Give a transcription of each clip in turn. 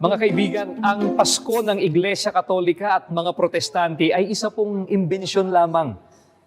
Mga kaibigan, ang Pasko ng Iglesia Katolika at mga Protestante ay isa pong imbensyon lamang.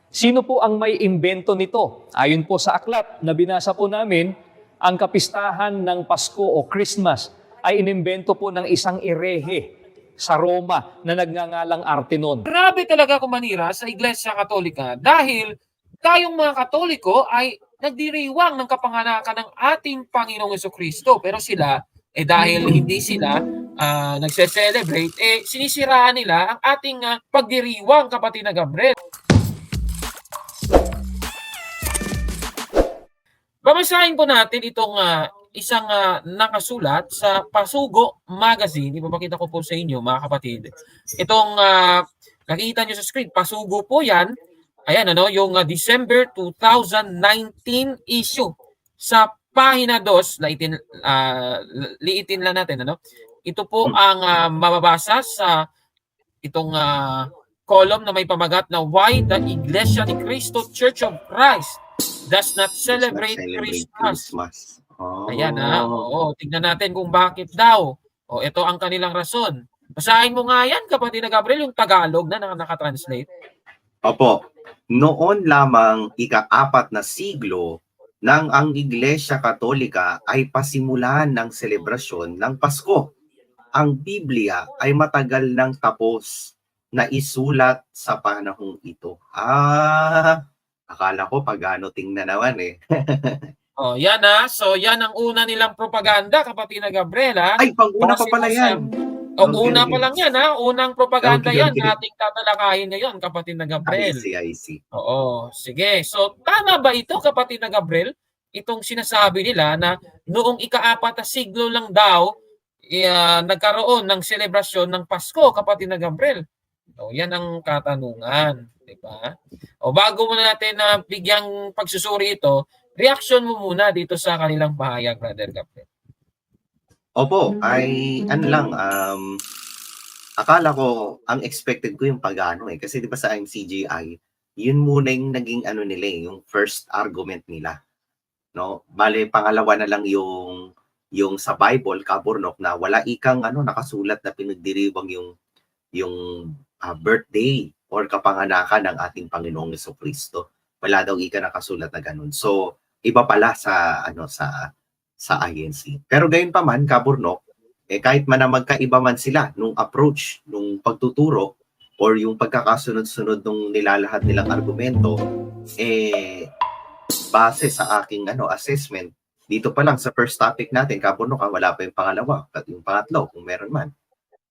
Sino po ang may imbento nito? Ayon po sa aklat na binasa po namin, ang kapistahan ng Pasko o Christmas ay inimbento po ng isang irehe sa Roma na nagngangalang Artenon. Grabe talaga kumanira sa Iglesia Katolika dahil tayong mga Katoliko ay nagdiriwang ng kapanganakan ng ating Panginoong Kristo. Pero sila, eh dahil hindi sila ah, nagse-celebrate, eh sinisiraan nila ang ating ah, pagdiriwang, kapatid na Gabriel. Babasahin po natin itong ah, isang ah, nakasulat sa Pasugo Magazine. Ipapakita ko po sa inyo mga kapatid. Itong ah, nakikita nyo sa screen, Pasugo po yan. Ayan ano, yung ah, December 2019 issue sa pahina 2, liitin, ah, liitin lang natin ano. Ito po ang ah, mababasa sa itong ah, column na may pamagat na Why the Iglesia ni Cristo Church of Christ does not celebrate, Christmas. Oh. Ayan ha. Oo, tignan natin kung bakit daw. O ito ang kanilang rason. Basahin mo nga yan, kapatid na Gabriel, yung Tagalog na naka- nakatranslate. Opo. Noon lamang ika-apat na siglo nang ang Iglesia Katolika ay pasimulan ng selebrasyon ng Pasko. Ang Biblia ay matagal nang tapos na isulat sa panahong ito. Ah, akala ko pagano tingnan naman eh. O, yan ha. So, yan ang una nilang propaganda, kapatid na Gabriel ha. Ay, pang-una pa pala yan. O, una pa lang yan ha. Unang propaganda Okay, yan okay. na ating tatalakayin ngayon, kapatid na I Gabriel. see, I see. Oo, sige. So, tama ba ito, kapatid na Gabriel? Itong sinasabi nila na noong ika-apat na siglo lang daw, ah, nagkaroon ng selebrasyon ng Pasko, kapatid na Gabriel. O, yan ang katanungan. Di ba? O, bago muna natin na bigyang pagsusuri ito, reaction mo muna dito sa kanilang pahayag, Brother Gabriel. Opo, ay ano lang, um, akala ko, ang expected ko yung pag-ano eh. Kasi di ba sa MCGI, yun muna yung naging ano nila eh, yung first argument nila. No? Bale, pangalawa na lang yung yung sa Bible, Kaburnok, na wala ikang ano, nakasulat na pinagdiriwang yung yung ah, birthday or kapanganakan ng ating Panginoong Kristo. Wala daw ika nakasulat na ganun. So, iba pala sa ano sa sa INC. Pero gayon pa man, Kaburnok, eh kahit man na magkaiba man sila nung approach, nung pagtuturo, or yung pagkakasunod-sunod nung nilalahad nilang argumento, eh, base sa aking ano assessment, dito pa lang sa first topic natin, Kaburnok, ah, wala pa yung pangalawa, at yung pangatlo, kung meron man.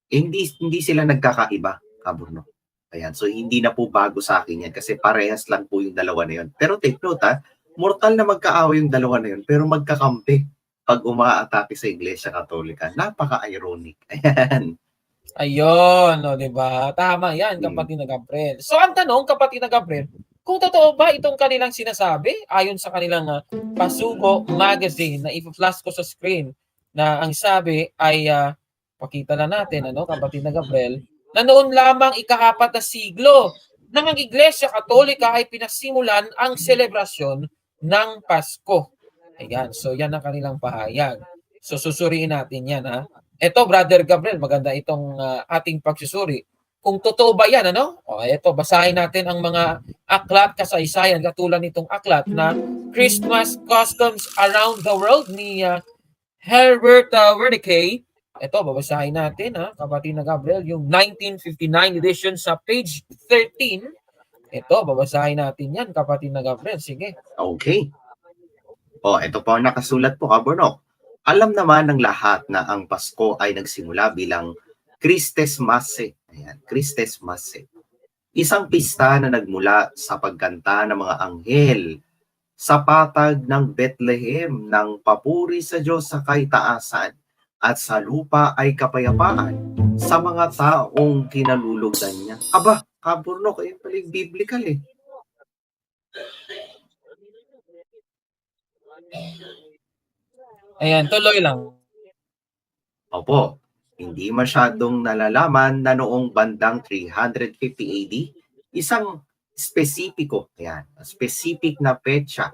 Eh, hindi, hindi sila nagkakaiba, Kaburnok. Ayan, so hindi na po bago sa akin yan kasi parehas lang po yung dalawa na yun. Pero take note ha, mortal na magkaaway yung dalawa na yun, pero magkakampi pag umaatake sa Iglesia Katolika. Napaka-ironic. Ayan. Ayun, o, di ba? Tama yan, Hmm. kapatid na Gabriel. So, ang tanong, kapatid na Gabriel, kung totoo ba itong kanilang sinasabi, ayon sa kanilang ah, Pasugo magazine na i-flash ko sa screen, na ang sabi ay, ah, pakita na natin, ano, kapatid na Gabriel, na noon lamang ikaapat na siglo nang ang Iglesia Katolika ay pinasimulan ang selebrasyon ng Pasko. Ayan, so yan ang kanilang pahayag. So susuriin natin yan ha. Ito, Brother Gabriel, maganda itong ah, ating pagsusuri. Kung totoo ba yan, ano? O, ito, basahin natin ang mga aklat kasaysayan, katulad nitong aklat na Christmas Customs Around the World ni ah, Herbert uh, Wernicke. Ito, babasahin natin, ha, kapatid na Gabriel, yung 1959 edition sa page 13. Ito, babasahin natin yan, kapatid na Gabriel. Sige. Okay. O, ito po ang nakasulat po, Kaburnok. Alam naman ng lahat na ang Pasko ay nagsimula bilang Christes Masse. Ayan, Christes Masse. Isang pista na nagmula sa pagkanta ng mga anghel sa patag ng Bethlehem ng papuri sa Diyos sa kaitaasan at sa lupa ay kapayapaan sa mga taong kinalulugdan niya. Aba, Kaburnok, ayun pala yung biblical eh. Ayan, tuloy lang. Opo, hindi masyadong nalalaman na noong bandang 350 AD, isang spesipiko, yan, specific na petsa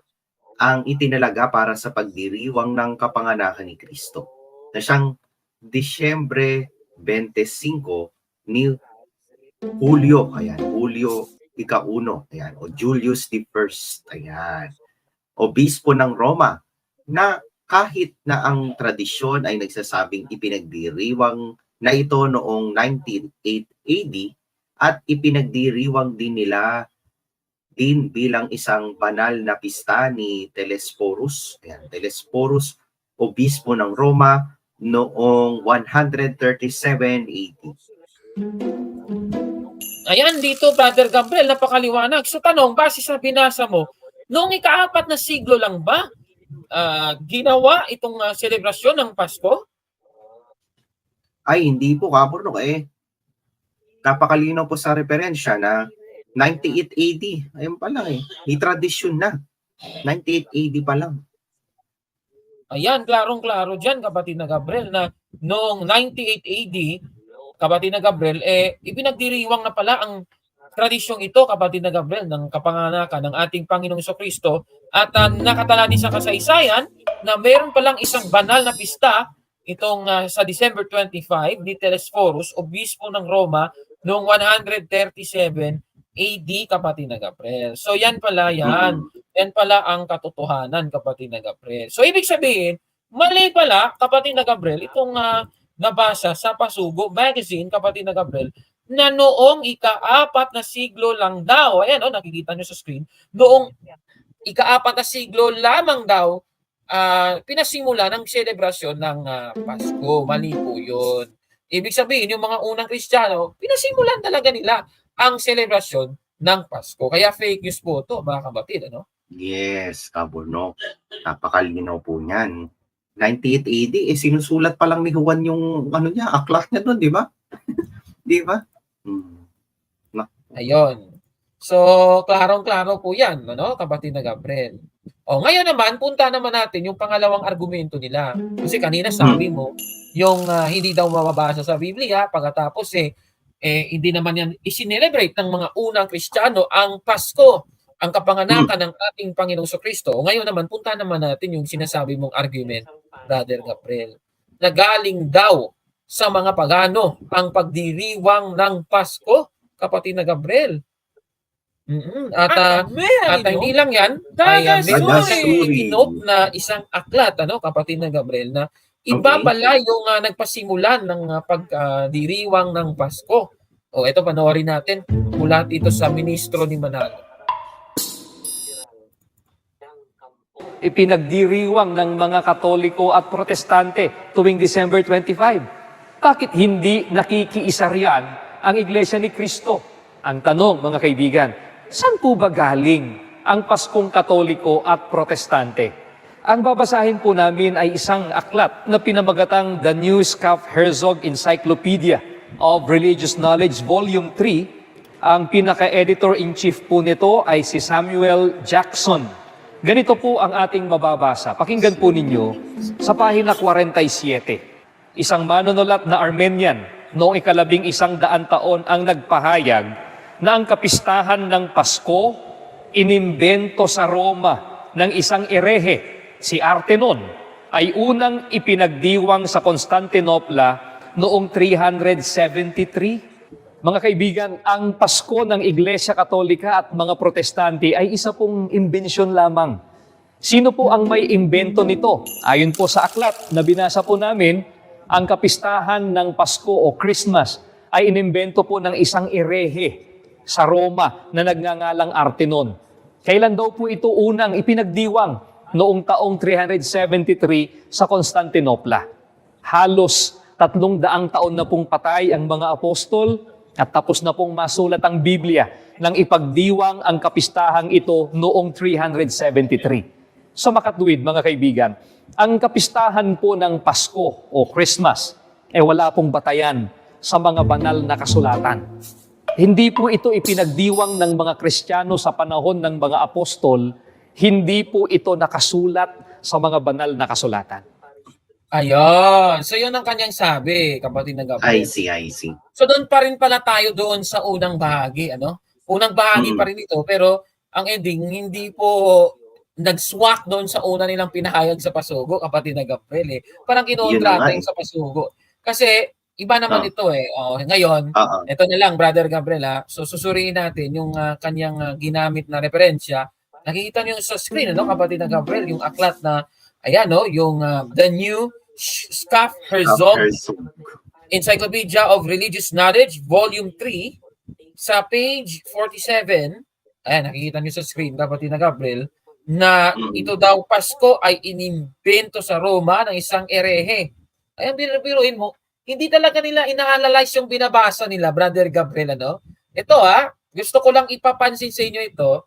ang itinalaga para sa pagdiriwang ng kapanganakan ni Kristo na siyang Disyembre 25 ni Julio. Ayan, Julio ikauno. Ayan, o Julius the First. Ayan. Obispo ng Roma na kahit na ang tradisyon ay nagsasabing ipinagdiriwang na ito noong 1908 AD at ipinagdiriwang din nila din bilang isang banal na pista ni Telesporus. Ayan, Telesporus, obispo ng Roma noong 137 AD. Ayan dito, Brother Gabriel, napakaliwanag. So tanong, base sa binasa mo, noong ikaapat na siglo lang ba ah, ginawa itong ah, selebrasyon ng Pasko? Ay, hindi po, Kapurno. Eh, napakalinaw po sa referensya na 98 AD. Ayun pa lang eh. May tradisyon na. 98 AD pa lang. Ayan, klarong-klaro dyan, kapatid na Gabriel, na noong 98 AD, kapatid na Gabriel, eh, ipinagdiriwang na pala ang tradisyong ito, kapatid na Gabriel, ng kapanganakan ng ating Panginoong Kristo at uh, nakatala din sa kasaysayan na meron palang isang banal na pista itong ah, sa December 25 ni Telesphorus, obispo ng Roma, noong 137 AD, kapatid na Gabriel. So yan pala yan. Yan pala ang katotohanan, kapatid na Gabriel. So ibig sabihin, mali pala, kapatid na Gabriel, itong ah, nabasa sa Pasugo magazine, kapatid na Gabriel, na noong ika-apat na siglo lang daw, ayan o, nakikita nyo sa screen, noong ika-apat na siglo lamang daw, ah, pinasimula ng selebrasyon ng ah, Pasko. Mali po yun. Ibig sabihin, yung mga unang Kristiyano, pinasimulan talaga nila ang selebrasyon ng Pasko. Kaya fake news po to mga kapatid. Ano? Yes, Kapurno. Napakalinaw po niyan. 98 AD, eh sinusulat pa lang ni Juan yung ano niya, aklat niya doon, di ba? di ba? Hmm. Ayun. So, klarong-klaro po yan, ano, kapatid na Gabriel. O, ngayon naman, punta naman natin yung pangalawang argumento nila. Kasi kanina sabi mo, yung ah, hindi daw mababasa sa Biblia, pagkatapos eh, eh, hindi naman yan isinelebrate ng mga unang Kristiyano ang Pasko, ang kapanganakan ng ating Panginoong Kristo. O ngayon naman, punta naman natin yung sinasabi mong argument, Brother Gabriel, na galing daw sa mga pagano ang pagdiriwang ng Pasko, kapatid na Gabriel. mm At, ah, at hindi lang yan, ay uh, meron Taga siyang Suri. ikinop na isang aklat, ano, kapatid na Gabriel, na iba Okay. pala yung ah, nagpasimulan ng ah, pagdiriwang ng Pasko. O ito, panoorin natin mula dito sa ministro ni Manalo. ipinagdiriwang ng mga Katoliko at Protestante tuwing December 25. Bakit hindi nakikiisa riyan ang Iglesia ni Kristo? Ang tanong, mga kaibigan, saan po ba galing ang Paskong Katoliko at Protestante? Ang babasahin po namin ay isang aklat na pinamagatang The New Scaff Herzog Encyclopedia of Religious Knowledge Volume 3. Ang pinaka-editor-in-chief po nito ay si Samuel Jackson. Ganito po ang ating mababasa. Pakinggan po ninyo sa pahina 47. Isang manunulat na Armenian noong ikalabing isang daan taon ang nagpahayag na ang kapistahan ng Pasko inimbento sa Roma ng isang erehe, si Artenon, ay unang ipinagdiwang sa Constantinopla noong 373. Mga kaibigan, ang Pasko ng Iglesia Katolika at mga Protestante ay isa pong imbensyon lamang. Sino po ang may imbento nito? Ayon po sa aklat na binasa po namin, ang kapistahan ng Pasko o Christmas ay inimbento po ng isang erehe sa Roma na nagngangalang Artenon. Kailan daw po ito unang ipinagdiwang? Noong taong 373 sa Constantinopla. Halos tatlong daang taon na pong patay ang mga apostol at tapos na pong masulat ang Biblia nang ipagdiwang ang kapistahang ito noong 373. Sa makatuwid, mga kaibigan, ang kapistahan po ng Pasko o Christmas ay wala pong batayan sa mga banal na kasulatan. Hindi po ito ipinagdiwang ng mga Kristiyano sa panahon ng mga apostol, hindi po ito nakasulat sa mga banal na kasulatan. Ayun. So yun ang kanyang sabi, kapatid na Gabriel. I see, I see. So doon pa rin pala tayo doon sa unang bahagi, ano? Unang bahagi Mm. pa rin ito, pero ang ending hindi po nag-swak doon sa una nilang pinahayag sa Pasugo, kapatid na Gabriel eh. Parang Yun kinontra na nga yung sa Pasugo. Kasi iba naman Ah. ito eh. Oh, ngayon, Oo. ito na lang, Brother Gabriela. So, susuriin natin yung ah, kanyang ah, ginamit na referensya. Nakikita niyo sa screen, ano, kapatid na Gabriel, yung aklat na, ayan, no, yung ah, The New Scaff Herzog. Encyclopedia of Religious Knowledge, Volume 3, sa page 47, ayan, nakikita niyo sa screen, kapatid na Gabriel, na Mm. ito daw Pasko ay inimbento sa Roma ng isang erehe. Ayan, biruin mo, hindi talaga nila ina-analyze yung binabasa nila, Brother Gabriel, ano? Ito ha, gusto ko lang ipapansin sa inyo ito.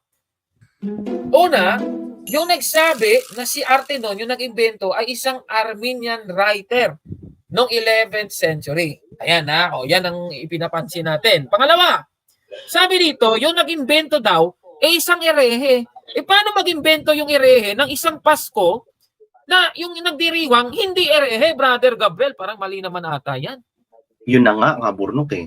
Una, yung nagsabi na si Artenon, yung nag-imbento, ay isang Armenian writer noong 11th century. Ayan ha, o yan ang ipinapansin natin. Pangalawa, sabi dito, yung nag-imbento daw, eh isang erehe. Eh paano mag-imbento yung erehe ng isang Pasko na yung nagdiriwang hindi erehe, Brother Gabriel? Parang mali naman ata yan. Yun na nga, kaburnok eh.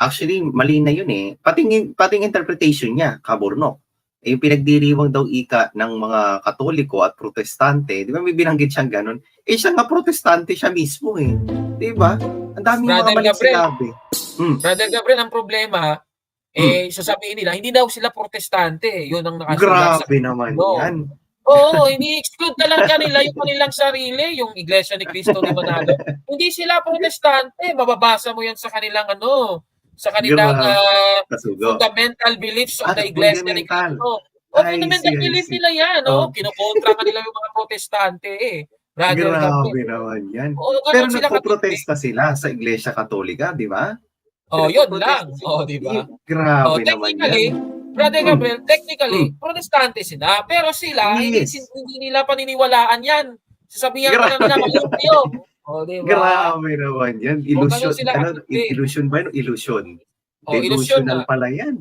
Actually, mali na yun eh. Pating, pating interpretation niya, kaburnok. Eh, yung pinagdiriwang daw ika ng mga katoliko at protestante, di ba may binanggit siyang ganun? Eh, siya nga protestante siya mismo eh. Di ba? Ang Brother mga maling Gabriel. sinabi. Brother Gabriel, ang problema, eh, sasabihin nila, hindi daw sila protestante. eh. Yun ang nakasulat sa Grabe naman No. yan. Oo, ini-exclude talaga nila yung kanilang sarili, yung Iglesia ni Cristo ni Manalo. Hindi sila protestante. Mababasa mo yan sa kanilang ano, sa kanilang Kasugo. fundamental beliefs of Ah, the Iglesia ni. Cristo. O, I fundamental see, belief nila yan, no? Oh. Kinokontra ka nila yung mga protestante, eh. Grabe naman yan. Oo, Pero nagpo-protesta sila sa Iglesia Katolika, di ba? Oh, yun lang. Oh, di ba? Grabe Oh, naman technically, yan. Brother Mm. Gabriel, technically, protestante sila. Pero sila, hindi, Yes. hindi nila paniniwalaan yan. Sasabihan na Grabe. nila, mali kayo. O, di ba? Grabe naman yan. Illusion. sila ano, illusion ba yun? Illusion. O, ilusyon Delusional na. pala yan.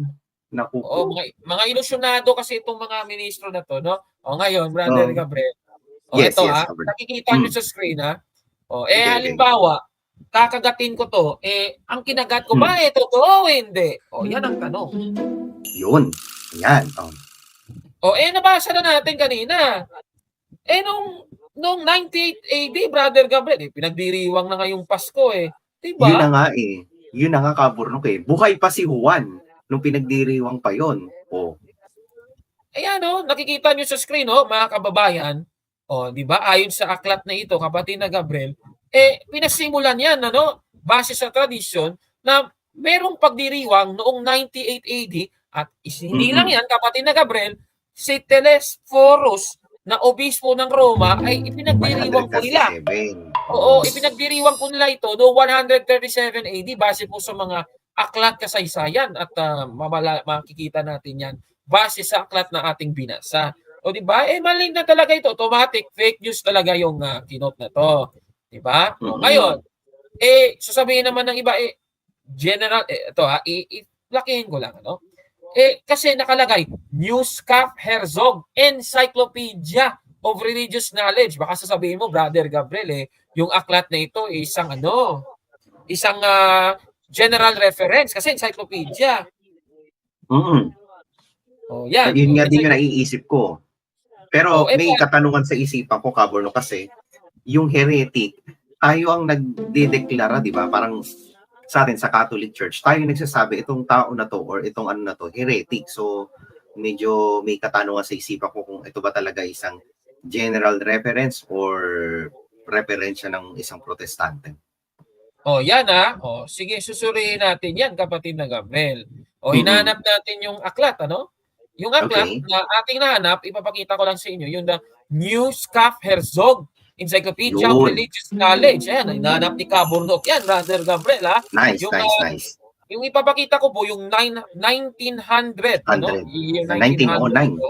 Naku O, po. mga, mga ilusyonado kasi itong mga ministro na to, no? O, ngayon, Brother Oh. Gabriel. O, Yes, ito yes, ha, Gabriel. nakikita nyo Mm. sa screen ha. O, eh, Okay, okay. halimbawa, kakagatin ko to, eh, ang kinagat ko Mm. ba, eh, totoo o hindi? O, yan ang tanong. Yun. Yan. Oh. O, eh, nabasa na natin kanina. Eh, nung, nung 98 AD, Brother Gabriel, eh, pinagdiriwang na ngayong Pasko, eh. Diba? Yun na nga eh. Yun na nga kaburnok eh. Buhay pa si Juan nung pinagdiriwang pa yon. Oh. Ayan, oh, nakikita nyo sa screen, oh, mga kababayan. Oh, di ba? Ayon sa aklat na ito, kapatid na Gabriel, eh, pinasimulan yan, ano, base sa tradisyon, na merong pagdiriwang noong 98 AD, at is, hindi Mhm. lang yan, kapatid na Gabriel, si Telesphorus, na obispo ng Roma, ay ipinagdiriwang po nila. 137. Oo, ipinagdiriwang po nila ito noong 137 AD base po sa mga aklat kasaysayan at ah, mamala, makikita natin yan base sa aklat na ating binasa. O di ba? Eh mali na talaga ito, automatic fake news talaga yung uh, kinot na to. Di ba? Ngayon, eh sasabihin naman ng iba eh general eh ito ha, i-lakihin ko lang ano. Eh kasi nakalagay Newscap Herzog Encyclopedia of Religious Knowledge. Baka sasabihin mo, Brother Gabriel, eh, yung aklat na ito eh, isang ano, isang ah, general reference kasi encyclopedia. Mm-mm. Oh, yan. Yun nga din yung naiisip ko. Pero Oh, eh, may katanungan sa isipan ko, Kaborno, kasi yung heretic, tayo ang nagdedeklara, di ba? Parang sa atin, sa Catholic Church, tayo nagsasabi, itong tao na to, or itong ano na to, heretic. So, medyo may katanungan sa isipan ko kung ito ba talaga isang general reference or referensya ng isang protestante. Oh, yan ah. Oh, sige, susuriin natin yan, kapatid na Gabriel. O, Mhm. hinahanap natin yung aklat, ano? Yung aklat Okay. na ating nahanap, ipapakita ko lang sa inyo, yung the Newscap Herzog Encyclopedia of. Religious Knowledge. Ayan, hinahanap ni Kaburnok yan, Brother Gabriel, ha? Nice, Yung, nice, ah, nice. Yung ipapakita ko po, yung nine, 1900, ano? 100. Year 1909. to.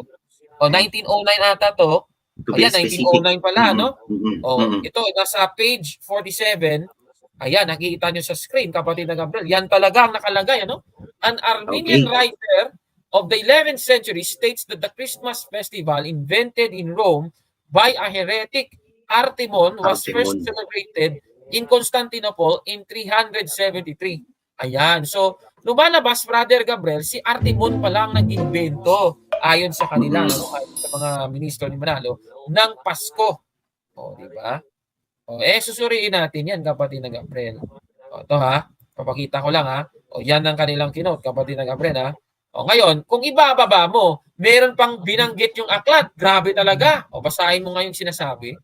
O, 1909 ata to. Ayan, specific. 1909 pala, no? Mhm, Oh, mhm. ito nasa page 47. Ayan, nakikita nyo sa screen, kapatid na Gabriel. Yan talaga ang nakalagay, ano? An Armenian Okay. writer of the 11th century states that the Christmas festival invented in Rome by a heretic Artemon was Artemon. first celebrated in Constantinople in 373. Ayan. So, lumalabas, Brother Gabriel, si Artemon pa lang nag-invento ayon sa kanila, ano, ayon sa mga ministro ni Manalo, ng Pasko. O, di ba? O, eh, susuriin natin yan, kapatid na Gabriel. O, ito ha, papakita ko lang ha. O, yan ang kanilang kinote, kapatid na Gabriel ha. O, ngayon, kung ibababa mo, meron pang binanggit yung aklat. Grabe talaga. O, basahin mo nga yung sinasabi.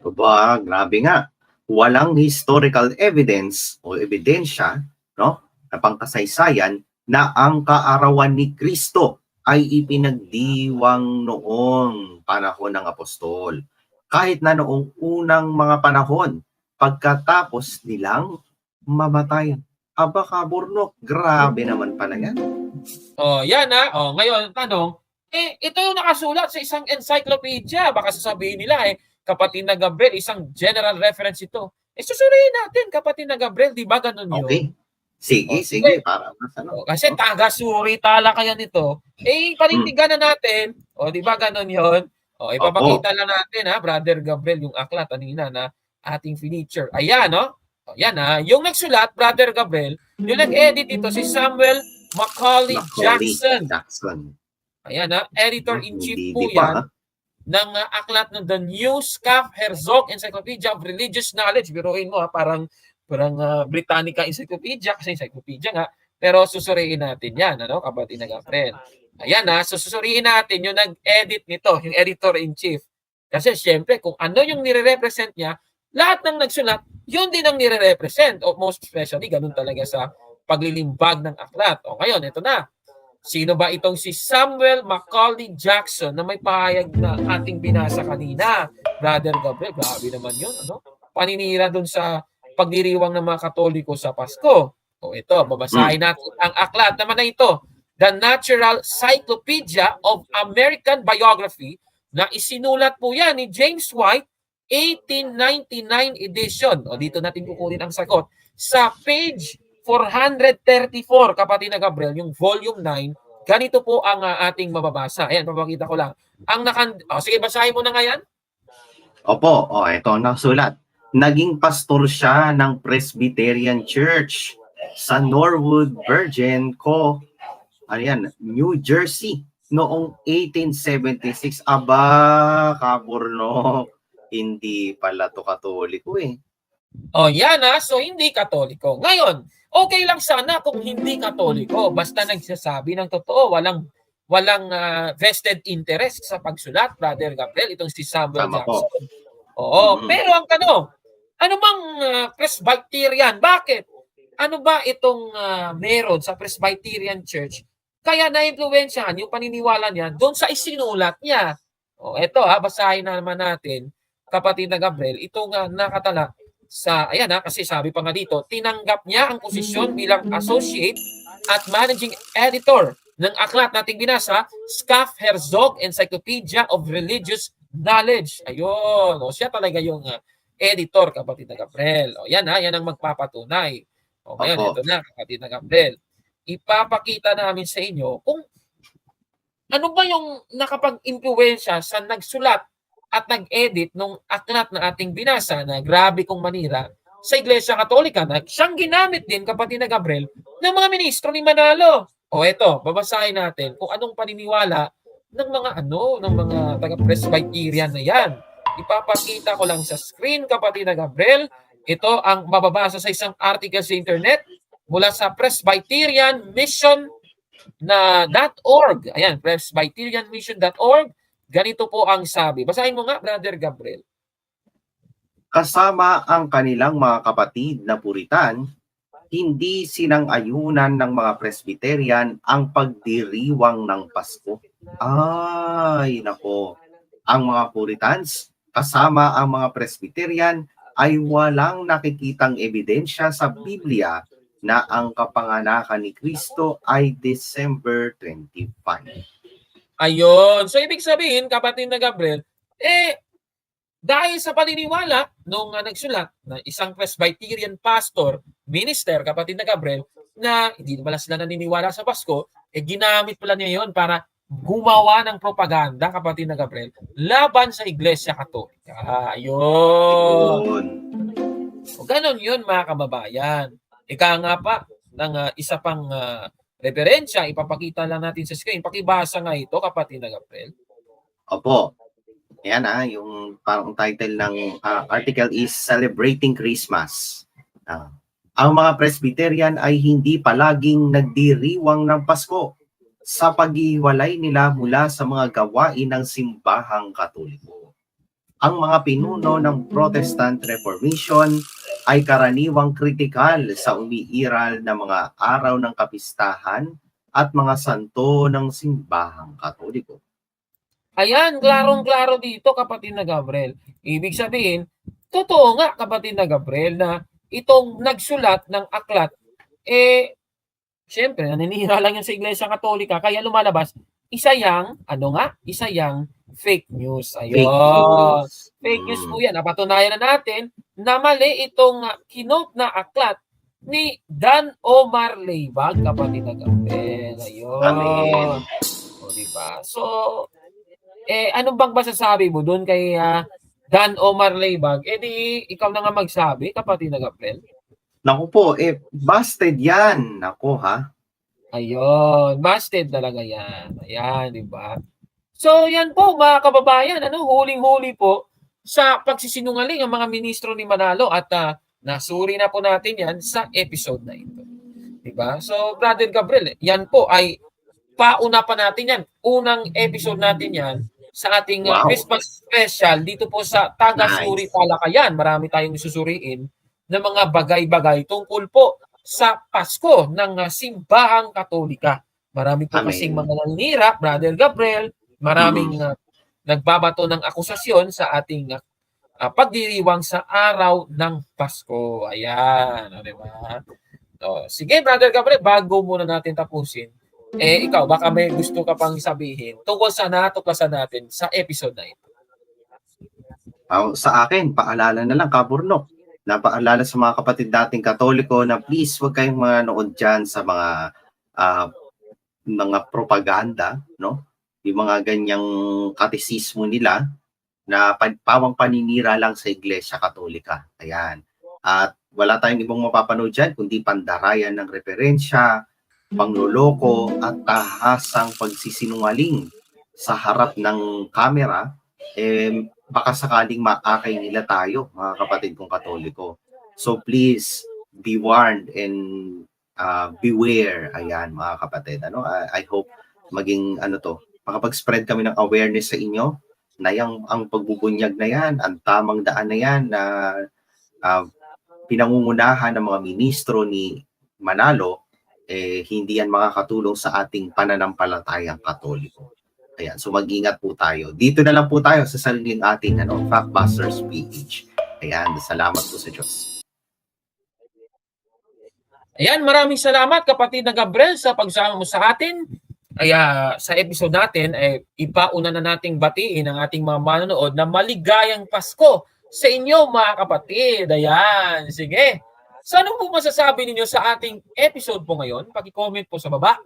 Aba, grabe nga. Walang historical evidence o ebidensya, no, na pangkasaysayan na ang kaarawan ni Kristo ay ipinagdiwang noong panahon ng apostol. Kahit na noong unang mga panahon, pagkatapos nilang mamatay. Aba, kaburnok. Grabe naman pala yan. O, yan ha. O, ngayon, tanong, eh, ito yung nakasulat sa isang encyclopedia. Baka sasabihin nila eh, kapatid na Gabriel, isang general reference ito. Eh, susuriin natin, kapatid na Gabriel, di ba ganun yun? Okay. Sige, O, sige. Para mas ano. O, kasi taga-suri tala kaya nito. Eh, panindigan na natin. O, di ba ganun yun? O, ipapakita lang natin ha, Brother Gabriel, yung aklat kanina na ating feature. Ayan, no? O, yan ha. Yung nagsulat, Brother Gabriel, yung nag-edit ito, si Samuel Macaulay Macaulay Jackson. Jackson. Ayan ha, editor-in-chief po pa, yan ha? Ng uh, aklat ng The New Scaff Herzog Encyclopedia of Religious Knowledge. Biruin mo ha, parang parang uh, Britannica Encyclopedia kasi encyclopedia nga. Pero susuriin natin yan, ano, kapatid na Gabriel. Ayan ha, susuriin natin yung nag-edit nito, yung editor-in-chief. Kasi syempre, kung ano yung nire-represent niya, lahat ng nagsulat, yun din ang nire-represent. O most especially, ganun talaga sa paglilimbag ng aklat. O ngayon, ito na. Sino ba itong si Samuel Macaulay Jackson na may pahayag na ating binasa kanina? Brother Gabriel, grabe naman yun. Ano? Paninira dun sa pagdiriwang ng mga Katoliko sa Pasko. O ito, babasahin natin ang aklat naman na ito. The Natural Cyclopedia of American Biography na isinulat po yan ni James White 1899 edition. O dito natin kukunin ang sagot. Sa page 434, kapatid na Gabriel, yung volume 9, ganito po ang ah, ating mababasa. Ayan, papakita ko lang. Ang nakan... Oh, sige, basahin mo na nga yan. Opo, o ito ang nasulat. Naging pastor siya ng Presbyterian Church sa Norwood Virgin Co. Ayan, New Jersey noong 1876. Aba, kaburno. Hindi pala to katoliko eh. O yan ha, so hindi katoliko. Ngayon, okay lang sana kung hindi katoliko. Basta nagsasabi ng totoo, walang walang ah, vested interest sa pagsulat, Brother Gabriel, itong si Samuel Tama po. Jackson. Oo, Mhm. pero ang tanong, ano bang ah, Presbyterian? Bakit? Ano ba itong ah, meron sa Presbyterian Church? Kaya na-impluensyahan yung paniniwala niya doon sa isinulat niya. O eto ha, basahin na naman natin, kapatid na Gabriel, ito nga nakatala sa, ayan ha, kasi sabi pa nga dito, tinanggap niya ang posisyon bilang associate at managing editor ng aklat nating binasa, Scaff Herzog Encyclopedia of Religious Knowledge. Ayun, o siya talaga yung uh, editor, kapatid na Gabriel. O yan ha, yan ang magpapatunay. O ngayon, Opo. ito na, kapatid na Gabriel. Ipapakita namin sa inyo kung ano ba yung nakapag-impluensya sa nagsulat at nag-edit nung aklat na ating binasa na grabe kong manira sa Iglesia Katolika na siyang ginamit din kapatid na Gabriel ng mga ministro ni Manalo. O eto, babasahin natin kung anong paniniwala ng mga ano, ng mga taga-Presbyterian na yan. Ipapakita ko lang sa screen kapatid na Gabriel. Ito ang mababasa sa isang article sa internet mula sa Presbyterian Mission. Ayan, presbyterianmission.org. Ganito po ang sabi. Basahin mo nga, Brother Gabriel. Kasama ang kanilang mga kapatid na puritan, hindi sinang-ayunan ng mga Presbyterian ang pagdiriwang ng Pasko. Ay, nako. Ang mga Puritans, kasama ang mga Presbyterian, ay walang nakikitang ebidensya sa Biblia na ang kapanganakan ni Kristo ay December 25. Ayun. So, ibig sabihin, kapatid na Gabriel, eh, dahil sa paniniwala nung uh, nagsulat na isang Presbyterian pastor, minister, kapatid na Gabriel, na hindi naman sila naniniwala sa Pasko, eh ginamit pala niya yon para gumawa ng propaganda, kapatid na Gabriel, laban sa Iglesia Katolika. Ayun. Yun. O ganun yun mga kababayan. Ika nga pa ng ah, isa pang ah, referensya, ipapakita lang natin sa screen. Pakibasa nga ito kapatid na Gabriel. Opo. Ayan ah, yung parang title ng ah, article is Celebrating Christmas. Ah, ang mga Presbyterian ay hindi palaging nagdiriwang ng Pasko sa paghiwalay nila mula sa mga gawain ng simbahang katoliko. Ang mga pinuno ng Protestant Reformation ay karaniwang kritikal sa umiiral na mga araw ng kapistahan at mga santo ng simbahang katoliko. Ayan, klarong-klaro dito kapatid na Gabriel. Ibig sabihin, totoo nga kapatid na Gabriel na itong nagsulat ng aklat, eh, syempre, naninira lang yan sa Iglesia Katolika, kaya lumalabas, isa yang, ano nga, isa yang fake news. Ayun. Fake news. Fake news Mm. po yan. Napatunayan na natin na mali itong uh, kinote na aklat ni Dan Omar Leibag, kapatid na Gabriel. Ayun. Amen. O, diba? So, eh, ano bang masasabi mo doon kay ah, Dan Omar Leibag? Eh di, ikaw na nga magsabi, kapatid na Gabriel. Naku po, eh, busted yan. Naku ha. Ayun, busted talaga yan. Ayan, di ba? So, yan po mga kababayan, ano, huling-huli po sa pagsisinungaling ang mga ministro ni Manalo at ah, nasuri na po natin yan sa episode na ito. Di ba? So, Brother Gabriel, yan po ay pauna pa natin yan. Unang episode natin yan sa ating ah, Wow. Christmas special dito po sa Taga-Suri Nice. Palakayan. Marami tayong susuriin na mga bagay-bagay tungkol po sa Pasko ng uh, Simbahang Katolika. Marami po Amen. kasing mga naninira, Brother Gabriel, maraming uh, nagbabato ng akusasyon sa ating uh, uh, pagdiriwang sa araw ng Pasko. Ayan, o, di ba? So, sige, Brother Gabriel, bago muna natin tapusin, eh, ikaw, baka may gusto ka pang sabihin tungkol sa natuklasan natin sa episode na ito. Ah, sa akin, paalala na lang, kaburnok. Napaalala sa mga kapatid nating katoliko na please huwag kayong manood dyan sa mga ah, mga propaganda, no? Yung mga ganyang katesismo nila na pa- pawang paninira lang sa Iglesia Katolika. Ayan. At wala tayong ibang mapapanood dyan kundi pandarayan ng referensya, pangloloko at tahasang pagsisinungaling sa harap ng kamera eh, baka sakaling maakay nila tayo, mga kapatid kong katoliko. So please, be warned and uh, beware. Ayan, mga kapatid. Ano, I, I hope maging ano to, makapag-spread kami ng awareness sa inyo na yung, ang pagbubunyag na yan, ang tamang daan na yan na uh, pinangungunahan ng mga ministro ni Manalo, eh, hindi yan makakatulong sa ating pananampalatayang katoliko. Ayan, so mag-ingat po tayo. Dito na lang po tayo sa sariling ating ano, Factbusters PH. Ayan, salamat po sa Diyos. Ayan, maraming salamat kapatid na Gabriel sa pagsama mo sa atin. Kaya sa episode natin, eh, ipauna na nating batiin ang ating mga manonood na maligayang Pasko sa inyo mga kapatid. Ayan, sige. So ano po masasabi ninyo sa ating episode po ngayon? Paki-comment po sa baba.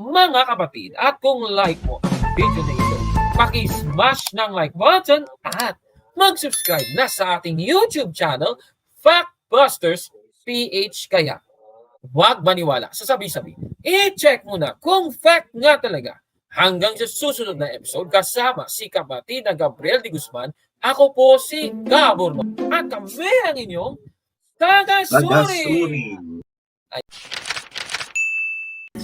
Mga kapatid, at kung like mo ang video na ito, paki-smash ng like button at mag-subscribe na sa ating YouTube channel, Factbusters PH Kaya Huwag maniwala sa sabi-sabi. I-check mo na kung fact nga talaga. Hanggang sa susunod na episode, kasama si kapatid na Gabriel de Guzman, ako po si Gabor. At kami ang inyong taga-suri. Taga-suri.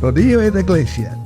Rodillo et Iglesia.